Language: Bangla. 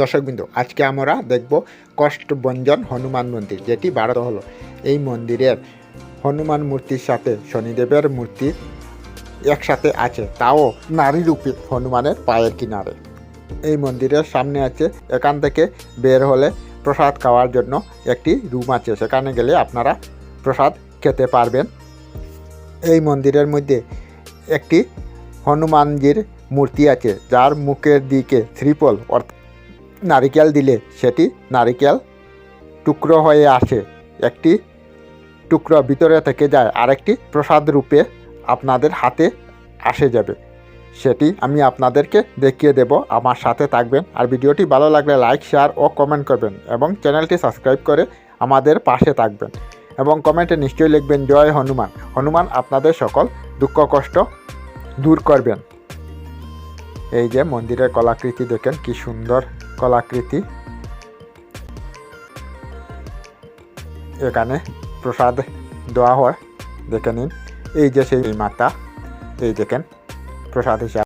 দর্শকবৃন্দ, আজকে আমরা দেখব কষ্টভঞ্জন হনুমান মন্দির, যেটি ভারত হলো। এই মন্দিরের হনুমান মূর্তির সাথে শনিদেবের মূর্তি একসাথে আছে, তাও নারী রূপে হনুমানের পায়ের কিনারে। এই মন্দিরের সামনে আছে, এখান থেকে বের হলে প্রসাদ খাওয়ার জন্য একটি রুম আছে, সেখানে গেলে আপনারা প্রসাদ খেতে পারবেন। এই মন্দিরের মধ্যে একটি হনুমানজির মূর্তি আছে, যার মুখের দিকে ত্রিপল, অর্থাৎ নারিকেল দিলে, সেটি নারিকেল টুকরো হয়ে আসে। একটি টুকরো ভিতরে থেকে যায়, আরেকটি প্রসাদ রূপে আপনাদের হাতে আসে যাবে। সেটি আমি আপনাদেরকে দেখিয়ে দেব। আমার সাথে থাকবেন। আর ভিডিওটি ভালো লাগলে লাইক, শেয়ার ও কমেন্ট করবেন এবং চ্যানেলটি সাবস্ক্রাইব করে আমাদের পাশে থাকবেন। এবং কমেন্টে নিশ্চয়ই লিখবেন, জয় হনুমান। হনুমান আপনাদের সকল দুঃখ, কষ্ট দূর করবেন। এই যে মন্দিরের কলাকৃতি দেখেন, কি সুন্দর। কলাকৃতি। এখানে প্রসাদ দেওয়া হয়, দেখে নিন। এই যে সেই মাতা, এই দেখেন, প্রসাদ হিসাবে।